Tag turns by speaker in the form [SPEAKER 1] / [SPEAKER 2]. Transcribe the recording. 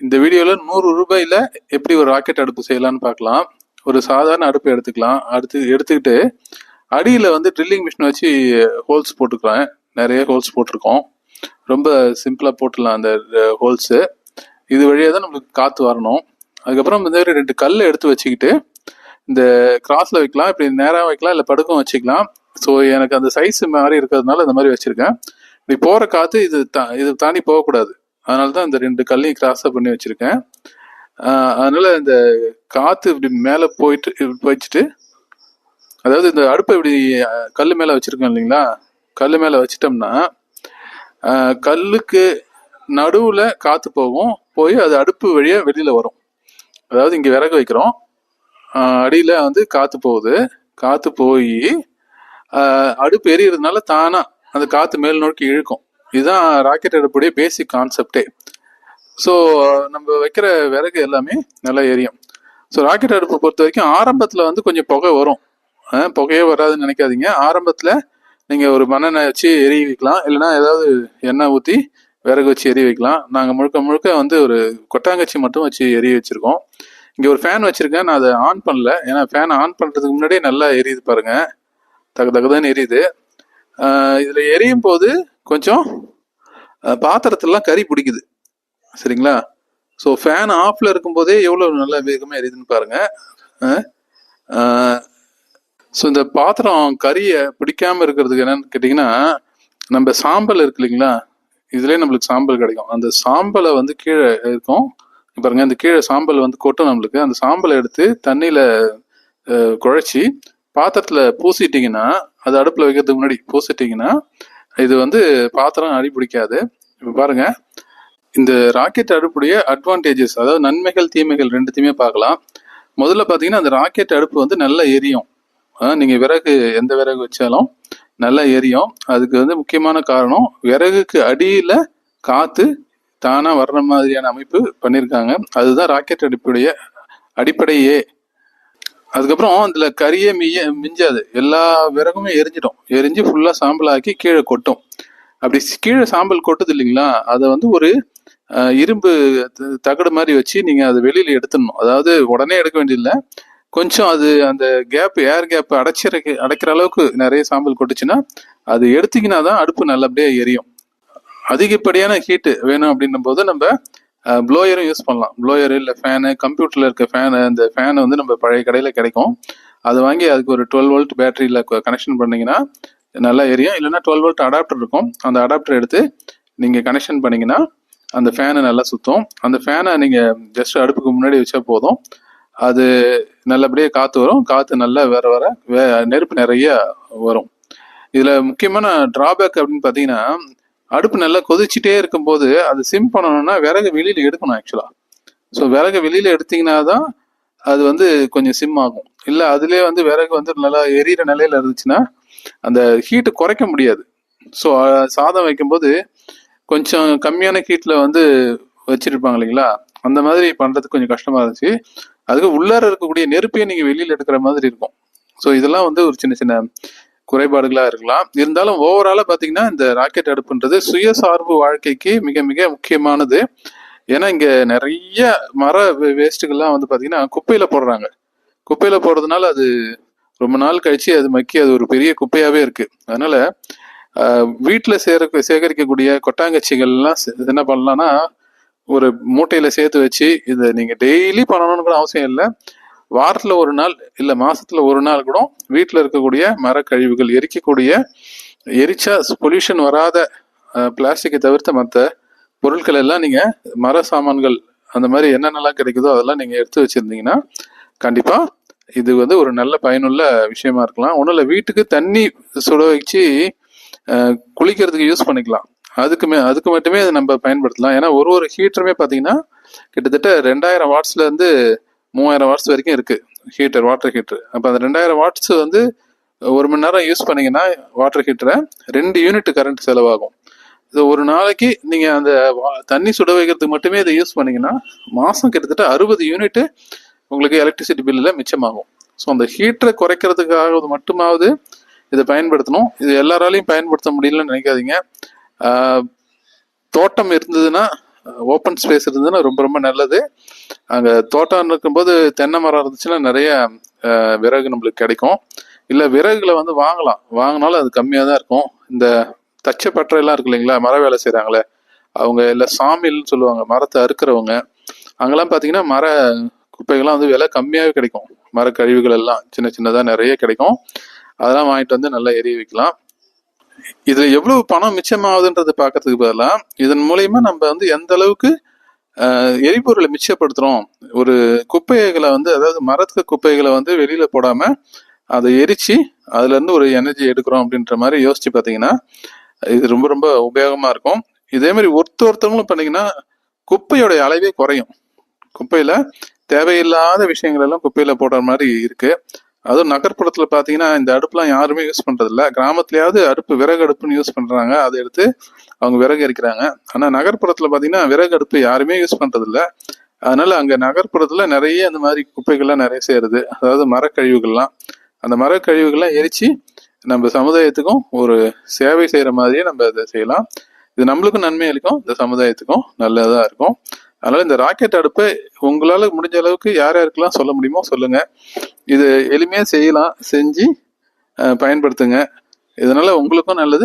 [SPEAKER 1] இந்த வீடியோவில் நூறு ரூபாயில் எப்படி ஒரு ராக்கெட் அடுப்பு செய்யலாம்னு பார்க்கலாம். ஒரு சாதாரண அடுப்பு எடுத்துக்கலாம். அடுத்து எடுத்துக்கிட்டு அடியில் வந்து ட்ரில்லிங் மிஷின் வச்சு ஹோல்ஸ் போட்டுக்கலாம். நிறைய ஹோல்ஸ் போட்டிருக்கோம். ரொம்ப சிம்பிளாக போட்டுடலாம் அந்த ஹோல்ஸு இது வழியாக தான் நம்மளுக்கு காற்று வரணும். அதுக்கப்புறம் இந்த மாதிரி ரெண்டு கல் எடுத்து வச்சுக்கிட்டு இந்த கிராஸில் வைக்கலாம். இப்படி நேராக வைக்கலாம் இல்லை படுக்கும் வச்சுக்கலாம். ஸோ எனக்கு அந்த சைஸ் மாதிரி இருக்கிறதுனால இந்த மாதிரி வச்சுருக்கேன். இப்படி போகிற காற்று இது தா இது தாண்டி போகக்கூடாது. அதனால தான் இந்த ரெண்டு கல்லையும் கிராஸாக பண்ணி வச்சுருக்கேன். அதனால் இந்த காற்று இப்படி மேலே போயிட்டு வச்சுட்டு அதாவது இந்த அடுப்பை இப்படி கல் மேலே வச்சுருக்கோம் இல்லைங்களா? கல் மேலே வச்சிட்டோம்னா கல்லுக்கு நடுவில் காற்று போகும். போய் அது அடுப்பு வழியாக வெளியில் வரும். அதாவது இங்கே விறகு வைக்கிறோம். அடியில் வந்து காற்று போகுது. காற்று போய் அடுப்பு எரியறதுனால தானாக அந்த காற்று மேல் நோக்கி இழுக்கும். இதுதான் ராக்கெட் அடுப்புடைய பேசிக் கான்செப்டே ஸோ நம்ம வைக்கிற விறகு எல்லாமே நல்லா எரியும். ஸோ ராக்கெட் அடுப்பை பொறுத்த வரைக்கும் ஆரம்பத்தில் வந்து கொஞ்சம் புகை வரும். புகையே வராதுன்னு நினைக்காதீங்க. ஆரம்பத்தில் நீங்கள் ஒரு மண்ணெண்ணெய் வச்சு எரிய வைக்கலாம். இல்லைன்னா ஏதாவது எண்ணெய் ஊற்றி விறகு வச்சு எரிய வைக்கலாம். நாங்கள் முழுக்க முழுக்க வந்து ஒரு கொட்டாங்கச்சி மட்டும் வச்சு எரிய வச்சுருக்கோம். இங்கே ஒரு ஃபேன் வச்சுருக்கேன். நான் அதை ஆன் பண்ணல. ஏன்னா ஃபேன் ஆன் பண்ணுறதுக்கு முன்னாடியே நல்லா எரியுது பாருங்கள் தக தகதன்னு எரியுது. இதில் எரியும் போது கொஞ்சம் பாத்திரத்துலலாம் கறி பிடிக்குது. சரிங்களா? ஸோ ஃபேன் ஆஃப்ல இருக்கும்போதே எவ்வளோ நல்லா வேகமாக எரியுதுன்னு பாருங்க. ஸோ இந்த பாத்திரம் கறியை பிடிக்காம இருக்கிறதுக்கு என்னன்னு கேட்டிங்கன்னா நம்ம சாம்பல் இருக்கு இல்லைங்களா? இதுலேயே நம்மளுக்கு சாம்பல் கிடைக்கும். அந்த சாம்பலை வந்து கீழே இருக்கும். பாருங்க இந்த கீழே சாம்பல் வந்து கொட்டும் நம்மளுக்கு. அந்த சாம்பலை எடுத்து தண்ணியில் குழைச்சி பாத்திரத்தில் பூசிட்டிங்கன்னா அது அடுப்பில் வைக்கிறதுக்கு முன்னாடி பூசிட்டிங்கன்னா இது வந்து பாத்திரம் அடிபிடிக்காது இப்போ பாருங்க. இந்த ராக்கெட் அடுப்புடைய அட்வான்டேஜஸ் அதாவது நன்மைகள் தீமைகள் ரெண்டுத்தையுமே பார்க்கலாம். முதல்ல பார்த்தீங்கன்னா அந்த ராக்கெட் அடுப்பு வந்து நல்லா எரியும். நீங்கள் விறகு எந்த விறகு வச்சாலும் நல்லா எரியும். அதுக்கு வந்து முக்கியமான காரணம் விறகுக்கு அடியில் காற்று தானாக வர்ற மாதிரியான அமைப்பு பண்ணியிருக்காங்க அதுதான் ராக்கெட் அடுப்புடைய அடிப்படையே. அதுக்கப்புறம் அதில் கரியே மிய மிஞ்சாது. எல்லா விறகுமே எரிஞ்சிடும். எரிஞ்சு ஃபுல்லா சாம்பல் ஆக்கி கீழே கொட்டும். அப்படி கீழே சாம்பல் கொட்டுது இல்லைங்களா? அதை வந்து ஒரு இரும்பு த- தகடு மாதிரி வச்சு நீங்க அதை வெளியில எடுத்துடணும். அதாவது உடனே எடுக்க வேண்டியதில்லை. கொஞ்சம் அது அந்த கேப் ஏர் கேப் அடைச்சிற அடைக்கிற அளவுக்கு நிறைய சாம்பல் கொட்டுச்சுன்னா அது எடுத்தீங்கன்னா தான் அடுப்பு நல்லபடியாக எரியும். அதிகப்படியான ஹீட்டு வேணும் அப்படின்னும் போது நம்ம ப்ளோயரும் யூஸ் பண்ணலாம். ப்ளோயர் இல்லை ஃபேனு கம்ப்யூட்டரில் இருக்க ஃபேனு அந்த ஃபேனு வந்து நம்ம பழைய கடையில் கிடைக்கும். அதை வாங்கி அதுக்கு ஒரு டுவெல் வோல்ட் பேட்டரியில் கனெக்ஷன் பண்ணிங்கன்னா நல்லா எரியும். இல்லைன்னா டுவெல் வோல்ட் அடாப்டர் இருக்கும். அந்த அடாப்டர் எடுத்து நீங்கள் கனெக்ஷன் பண்ணிங்கன்னா அந்த ஃபேனை நல்லா சுற்றும் அந்த ஃபேனை நீங்கள் ஜஸ்ட் அடுப்புக்கு முன்னாடி வச்சா போதும். அது நல்லபடியாக காற்று வரும். காற்று நல்லா வேற வர வே நெருப்பு நிறைய வரும். இதில் முக்கியமான ட்ராபேக் அப்படின்னு பார்த்தீங்கன்னா அடுப்பு நல்லா கொதிச்சிட்டே இருக்கும்போது அது சிம் பண்ணணும்னா விறகு வெளியில் எடுக்கணும் ஆக்சுவலாக ஸோ விறகு வெளியில் எடுத்தீங்கன்னா தான் அது வந்து கொஞ்சம் சிம் ஆகும். இல்லை அதுலேயே வந்து விறகு வந்து நல்லா எரியிற நிலையில இருந்துச்சுன்னா அந்த ஹீட்டு குறைக்க முடியாது. ஸோ சாதம் வைக்கும்போது கொஞ்சம் கம்மியான ஹீட்டில் வந்து வச்சிருப்பாங்க இல்லைங்களா? அந்த மாதிரி பண்ணுறதுக்கு கொஞ்சம் கஷ்டமாக இருந்துச்சு. அதுக்கு உள்ளார இருக்கக்கூடிய நெருப்பையும் நீங்கள் வெளியில் எடுக்கிற மாதிரி இருக்கும். ஸோ இதெல்லாம் வந்து ஒரு சின்ன சின்ன குறைபாடுகளாக இருக்கலாம். இருந்தாலும் ஓவராலாக பார்த்தீங்கன்னா இந்த ராக்கெட் அடுப்புன்றது சுயசார்பு வாழ்க்கைக்கு மிக மிக முக்கியமானது. ஏன்னா இங்கே நிறைய மர வேஸ்ட்டுகள்லாம் வந்து பார்த்தீங்கன்னா குப்பையில் போடுறாங்க. குப்பையில் போடுறதுனால அது ரொம்ப நாள் கழிச்சு அது மக்கி அது ஒரு பெரிய குப்பையாகவே இருக்குது அதனால் வீட்டில் சேர சேகரிக்கக்கூடிய கொட்டாங்கச்சிகள்லாம் என்ன பண்ணலாம்னா ஒரு மூட்டையில் சேர்த்து வச்சு இதை நீங்கள் டெய்லி பண்ணணும்னு கூட அவசியம் இல்லை. வாரத்தில் ஒரு நாள் இல்லை மாதத்தில் ஒரு நாள் கூட வீட்டில் இருக்கக்கூடிய மரக்கழிவுகள் எரிக்கக்கூடிய எரிச்சா பொல்யூஷன் வராத பிளாஸ்டிக்கை தவிர்த்து மற்ற பொருட்கள் எல்லாம் நீங்கள் மர சாமான்கள் அந்த மாதிரி என்னென்னலாம் கிடைக்குதோ அதெல்லாம் நீங்கள் எடுத்து வச்சுருந்தீங்கன்னா கண்டிப்பாக இது வந்து ஒரு நல்ல பயனுள்ள விஷயமா இருக்கலாம். ஒன்றும் இல்லை வீட்டுக்கு தண்ணி சுட வச்சு குளிக்கிறதுக்கு யூஸ் பண்ணிக்கலாம். அதுக்கு மே அதுக்கு மட்டுமே அதை நம்ம பயன்படுத்தலாம். ஏன்னா ஒரு ஒரு ஹீட்டருமே பார்த்தீங்கன்னா கிட்டத்தட்ட ரெண்டாயிரம் வாட்ஸ்ல இருந்து மூவாயிரம் வாட்ஸ் வரைக்கும் இருக்குது ஹீட்டர் வாட்டர் ஹீட்டர் அப்போ அந்த ரெண்டாயிரம் வாட்ஸ் வந்து ஒரு மணி நேரம் யூஸ் பண்ணிங்கன்னா வாட்டர் ஹீட்டரை ரெண்டு யூனிட் கரண்ட் செலவாகும். இது ஒரு நாளைக்கு நீங்கள் அந்த வா- தண்ணி சுட வைக்கிறதுக்கு மட்டுமே இதை யூஸ் பண்ணிங்கன்னா மாதம் கிட்டத்தட்ட அறுபது யூனிட் உங்களுக்கு எலக்ட்ரிசிட்டி பில்லில் மிச்சமாகும். ஸோ அந்த ஹீட்டரை குறைக்கிறதுக்காக மட்டுமாவது இதை பயன்படுத்தணும். இது எல்லாராலையும் பயன்படுத்த முடியலன்னு நினைக்காதீங்க. தோட்டம் இருந்ததுன்னா ஓப்பன் ஸ்பேஸ் இருந்ததுன்னா ரொம்ப ரொம்ப நல்லது. அங்கே தோட்டம் இருக்கும்போது தென்னை மரம் இருந்துச்சுன்னா நிறைய விறகு நம்மளுக்கு கிடைக்கும். இல்லை விறகுகளை வந்து வாங்கலாம். வாங்கினாலும் அது கம்மியாக தான் இருக்கும். இந்த தச்ச பட்டறையெல்லாம் இருக்கு இல்லைங்களா? மர வேலை செய்கிறாங்களே அவங்க இல்லை சாமில்னு சொல்லுவாங்க மரத்தை அறுக்கிறவங்க. அங்கெல்லாம் பார்த்தீங்கன்னா மர குப்பைகள்லாம் வந்து விலை கம்மியாகவே கிடைக்கும். மர கழிவுகள் எல்லாம் சின்ன சின்னதாக நிறைய கிடைக்கும். அதெல்லாம் வாங்கிட்டு வந்து நல்லா எரிய வைக்கலாம். இதுல எவ்வளவு பணம் மிச்சமாகுதுன்றது பார்க்கறதுக்கு பதிலா இதன் மூலியமா நம்ம வந்து எந்த அளவுக்கு ஆஹ், எரிபொருளை மிச்சப்படுத்துறோம். ஒரு குப்பைகளை வந்து அதாவது மரத்துக்கு குப்பைகளை வந்து வெளியில போடாம அதை எரிச்சு அதுல இருந்து ஒரு எனர்ஜி எடுக்கிறோம் அப்படின்ற மாதிரி யோசிச்சு பார்த்தீங்கன்னா இது ரொம்ப ரொம்ப உபயோகமா இருக்கும். இதே மாதிரி ஒருத்த ஒருத்தவங்களும் பண்ணீங்கன்னா குப்பையோட அளவே குறையும். குப்பையில தேவையில்லாத விஷயங்கள் எல்லாம் குப்பையில போடுற மாதிரி இருக்கு. அதுவும் நகர்ப்புறத்தில் பார்த்தீங்கன்னா இந்த அடுப்புலாம் யாருமே யூஸ் பண்ணுறதில்ல கிராமத்துலையாவது அடுப்பு விறகு அடுப்புன்னு யூஸ் பண்ணுறாங்க அதை எடுத்து அவங்க விறகு எரிக்கிறாங்க ஆனால் நகர்ப்புறத்தில் பார்த்தீங்கன்னா விறகு அடுப்பு யாருமே யூஸ் பண்ணுறதில்ல அதனால் அதனால நகர்ப்புறத்தில் நிறைய அந்த மாதிரி குப்பைகள்லாம் நிறைய சேருது. அதாவது மரக்கழிவுகள்லாம். அந்த மரக்கழிவுகள்லாம் எரித்து நம்ம சமுதாயத்துக்கும் ஒரு சேவை செய்கிற மாதிரியே நம்ம அதை செய்யலாம். இது நம்மளுக்கும் நன்மை அளிக்கும். இந்த சமுதாயத்துக்கும் நல்லதாக இருக்கும். அதனால இந்த ராக்கெட் அடுப்பை உங்களால முடிஞ்ச அளவுக்கு யார் யாருக்கெல்லாம் சொல்ல முடியுமோ சொல்லுங்க. இது எளிமையாக செய்யலாம் செஞ்சு பயன்படுத்துங்க. இதனால உங்களுக்கும் நல்லது.